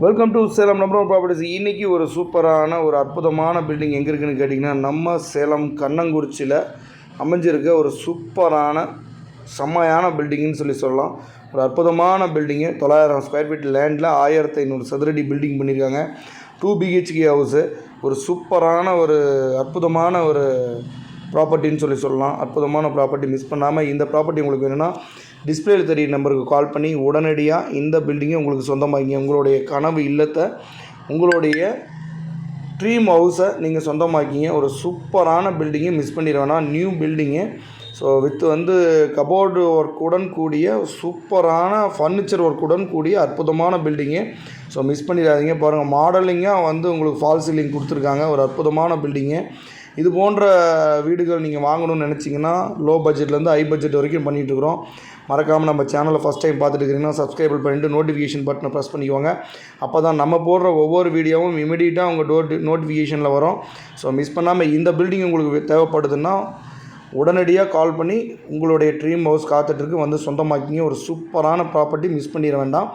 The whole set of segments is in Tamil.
Welcome to Salem number properties இன்றைக்கி ஒரு சூப்பரான ஒரு அற்புதமான பில்டிங் எங்கே இருக்குன்னு கேட்டிங்கன்னா நம்ம சேலம் கண்ணங்குறிச்சியில் அமைஞ்சிருக்க ஒரு சூப்பரான செம்மையான பில்டிங்னு சொல்லி சொல்லலாம். ஒரு அற்புதமான பில்டிங்கு தொள்ளாயிரம் ஸ்கொயர் ஃபீட் லேண்டில் ஆயிரத்தி ஐநூறு சதுரடி பில்டிங் பண்ணியிருக்காங்க. டூ பிஹெச்கே ஹவுஸு ஒரு சூப்பரான ஒரு அற்புதமான ஒரு ப்ராப்பர்ட்டின்னு சொல்லி சொல்லலாம். அற்புதமான ப்ராப்பர்ட்டி மிஸ் பண்ணாமல் இந்த ப்ராப்பர்ட்டி உங்களுக்கு வேணும்னா டிஸ்பிளேல தெரிய நம்பருக்கு கால் பண்ணி உடனடியாக இந்த பில்டிங்கை உங்களுக்கு சொந்தமாக்கிங்க. உங்களுடைய கனவு இல்லத்தை உங்களுடைய ட்ரீம் ஹவுஸை நீங்கள் சொந்தமாக்கிங்க. ஒரு சூப்பரான பில்டிங்கை மிஸ் பண்ணிட நியூ பில்டிங்கு ஸோ வித் வந்து கபோர்டு ஒர்க்குடன் கூடிய சூப்பரான ஃபர்னிச்சர் ஒர்க்குடன் கூடிய அற்புதமான பில்டிங்கு ஸோ மிஸ் பண்ணிடாதீங்க. பாருங்கள் மாடலிங்காக வந்து உங்களுக்கு ஃபால் சீலிங் கொடுத்துருக்காங்க. ஒரு அற்புதமான பில்டிங்கு இது போன்ற வீடுகள் நீங்கள் வாங்கணும்னு நினச்சிங்கன்னா லோ பட்ஜெட்லேருந்து ஹை பட்ஜெட் வரைக்கும் பண்ணிகிட்ருக்குறோம் மறக்காமல் நம்ம சேனலை ஃபஸ்ட் டைம் பார்த்துட்டு இருக்கிறீங்கன்னா சப்ஸ்கிரைப் பண்ணிட்டு நோட்டிஃபிகேஷன் பட்டனை ப்ரெஸ் பண்ணிக்கோங்க. அப்போ தான் நம்ம போடுற ஒவ்வொரு வீடியோவும் இமீடியட்டாக உங்கள் டோர் நோட்டிஃபிகேஷனில் வரும். ஸோ மிஸ் பண்ணாமல் இந்த பில்டிங் உங்களுக்கு தேவைப்படுதுன்னா உடனடியாக கால் பண்ணி உங்களுடைய ட்ரீம் ஹவுஸ் காத்துட்ருக்கு வந்து சொந்தமாக்கிங்க. ஒரு சூப்பரான ப்ராப்பர்ட்டி மிஸ் பண்ணிட வேண்டாம்.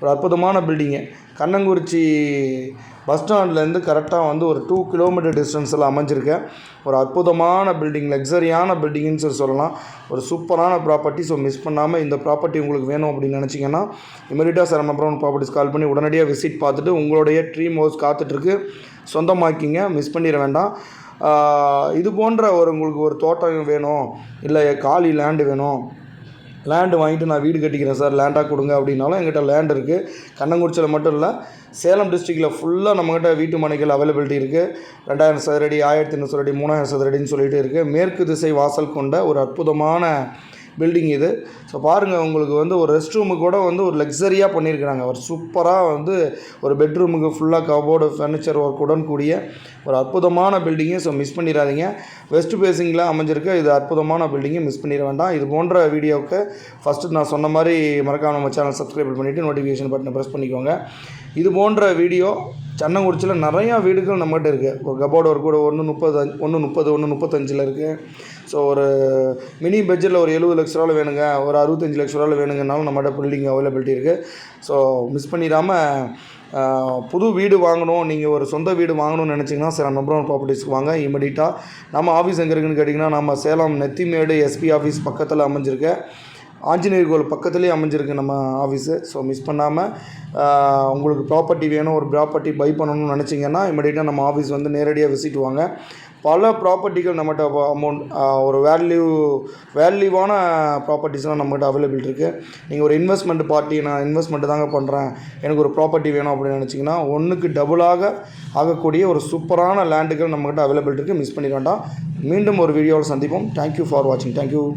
ஒரு அற்புதமான பில்டிங்கு கண்ணங்குறிச்சி பஸ் ஸ்டாண்ட்லேருந்து கரெக்டாக வந்து ஒரு டூ கிலோமீட்டர் டிஸ்டன்ஸில் அமைஞ்சிருக்க ஒரு அற்புதமான பில்டிங் லக்ஸரியான பில்டிங்னு சொல்லி சொல்லலாம். ஒரு சூப்பரான ப்ராப்பர்ட்டி ஸோ மிஸ் பண்ணாமல் இந்த ப்ராப்பர்ட்டி உங்களுக்கு வேணும் அப்படின்னு நினச்சிங்கன்னா இமீடியட்டாக சார் ப்ரௌன் ப்ராப்பர்ட்டிஸ் கால் பண்ணி உடனடியாக விசிட் பார்த்துட்டு உங்களுடைய ட்ரீம் ஹவுஸ் காத்துட்ருக்கு சொந்தமாக்கிங்க மிஸ் பண்ணிட வேண்டாம். இது போன்ற ஒரு உங்களுக்கு ஒரு தோட்டம் வேணும் இல்லை காலி லேண்டு வேணும். லேண்டு வாங்கிட்டு நான் வீடு கட்டிக்கிறேன் சார் லேண்டாக கொடுங்க அப்படின்னாலும் எங்கிட்ட லேண்ட் இருக்குது கண்ணங்குறிச்சியில் மட்டும் இல்லை சேலம் டிஸ்ட்ரிக்டில் ஃபுல்லாக நம்மக்கிட்ட வீட்டு மனைகள் அவைலபிலிட்டி இருக்குது ரெண்டாயிரம் சதுரடி ஆயிரத்தி ஐநூறு சதுரடி மூணாயிரம் சதுரடின்னு சொல்லிட்டு இருக்குது மேற்கு திசை வாசல் கொண்ட ஒரு அற்புதமான பில்டிங் இது. ஸோ பாருங்கள் உங்களுக்கு வந்து ஒரு ரெஸ்ட் ரூமு கூட வந்து ஒரு லக்ஸரியாக பண்ணியிருக்கிறாங்க ஒரு சூப்பராக வந்து ஒரு பெட்ரூமுக்கு ஃபுல்லாக கபோர்டு ஃபர்னிச்சர் ஒர்க்குடன் கூடிய ஒரு அற்புதமான பில்டிங்கு ஸோ மிஸ் பண்ணிடாதீங்க. வெஸ்ட் பேசிங்கில் அமைஞ்சிருக்க இது அற்புதமான பில்டிங்கை மிஸ் பண்ணிட வேண்டாம். இது போன்ற வீடியோவுக்கு ஃபஸ்ட்டு நான் சொன்ன மாதிரி மறக்காம நம்ம சேனல் சப்ஸ்கிரைப் பண்ணிவிட்டு நோட்டிஃபிகேஷன் பட்டனை ப்ரெஸ் பண்ணிக்கோங்க. இது போன்ற வீடியோ சன்னங்குறிச்சியில் நிறையா வீடுகள் நம்மகிட்ட இருக்குது ஒரு கபோர்டு ஒரு கூட ஒன்று முப்பது ஒன்று முப்பது ஒன்று முப்பத்தஞ்சில் இருக்குது ஸோ ஒரு மினி பட்ஜெட்டில் ஒரு எழுபது லட்ச ரூபாவில் வேணுங்க. ஒரு அறுபத்தஞ்சு லட்ச ரூபாவில் வேணுங்கனாலும் நம்மகிட்ட பில்டிங் அவைலபிலிட்டி இருக்குது ஸோ மிஸ் பண்ணிடாமல் புது வீடு வாங்கணும். நீங்கள் ஒரு சொந்த வீடு வாங்கணும்னு நினச்சிங்கன்னா சில நம்பர் ப்ராப்பர்ட்டிஸ்க்கு வாங்க. இமீடியட்டாக நம்ம ஆஃபீஸ் எங்கே இருக்குன்னு கேட்டிங்கன்னா நம்ம சேலம் நெத்திமேடு எஸ்பி ஆஃபீஸ் பக்கத்தில் அமைஞ்சிருக்க. ஆஞ்சநேயர் கோவில் பக்கத்துலேயே அமைஞ்சிருக்கு நம்ம ஆஃபீஸு ஸோ மிஸ் பண்ணாமல் உங்களுக்கு ப்ராப்பர்ட்டி வேணும் ஒரு ப்ராப்பர்ட்டி பை பண்ணணும்னு நினச்சிங்கன்னா இமீடியட்டாக நம்ம ஆஃபீஸ் வந்து நேரடியாக விசிட் வாங்க. பல ப்ராப்பர்ட்டிகள் நம்மகிட்ட அமௌண்ட் ஒரு வேல்யூ வேல்யூவான ப்ராப்பர்ட்டிஸ்லாம் நம்மகிட்ட அவைலபிள் இருக்குது நீங்கள் ஒரு இன்வெஸ்ட்மெண்ட் பார்ட்டி நான் இன்வெஸ்ட்மெண்ட் தாங்க பண்ணுறேன் எனக்கு ஒரு ப்ராப்பர்ட்டி வேணும் அப்படின்னு நினச்சிங்கன்னா ஒன்றுக்கு டபுளாக ஆகக்கூடிய ஒரு சூப்பரான லேண்டுகள் நம்மகிட்ட அவைலபிள் இருக்குது மிஸ் பண்ணிட வேண்டாம். மீண்டும் ஒரு வீடியோவில் சந்திப்போம். தேங்க்யூ ஃபார் வாட்சிங் தேங்க்யூ